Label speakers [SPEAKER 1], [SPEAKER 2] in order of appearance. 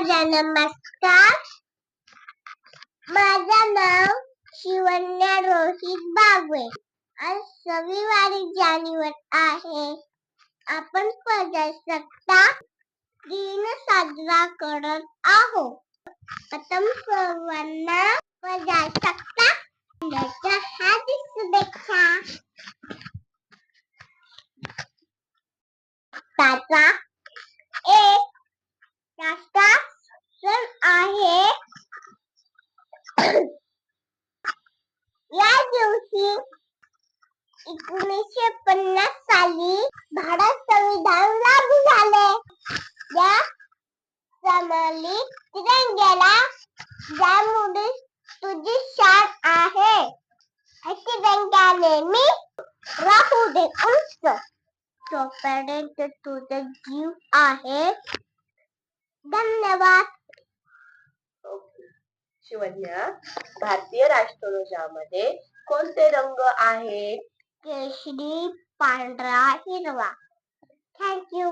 [SPEAKER 1] माझा नमस्कार माझं नाव शिवन्या रोहित बागवे आज रविवारी जानेवारी आहे. आपण प्रजासत्ताक दिन साजरा करत आहोत. प्रथम सर्वांना प्रजासत्ताक दिनाच्या हार्दिक शुभेच्छा. त्याचा एक राष्ट्र सण आहे या दिवशी एकोणीसशे साली भारत संविधान लागू झाले. या सणाली तिरंग्याला ज्यामुळे तुझी शान आहे. हे तिरंगा नेहमी राहू दे उंच. तोपर्यंत तुझा जीव आहे. धन्यवाद.
[SPEAKER 2] शिवन्या, भारतीय राष्ट्रध्वजामध्ये कोणते रंग आहेत
[SPEAKER 1] केशरी पांढरा हिरवा. थँक्यू